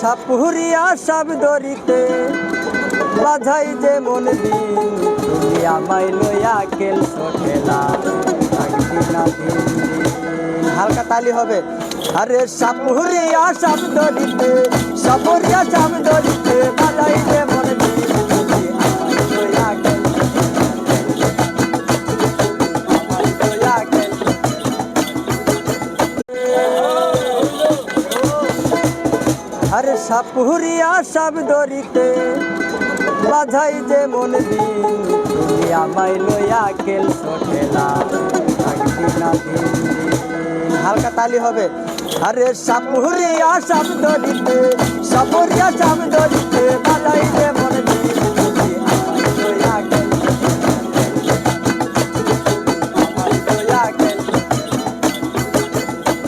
সাপুরিয়া সাপ দরিতে বাধাই যে মন দিন, তুমি লইয়া দিন। হালকা তালি হবে আরে সাপুরিয়া সাপ দরিতে সাপুরিয়া সাপ দরিতে আরে সাপুরিয়া সাপ দরিতে বাধাই যে মন দিন আমায় লইয়া কেল ঠেলা থাকবি না দিন দিন। হালকা তালি হবে আরে সাপুরিয়া সাপ দরিতে সাপুরিয়া সাপ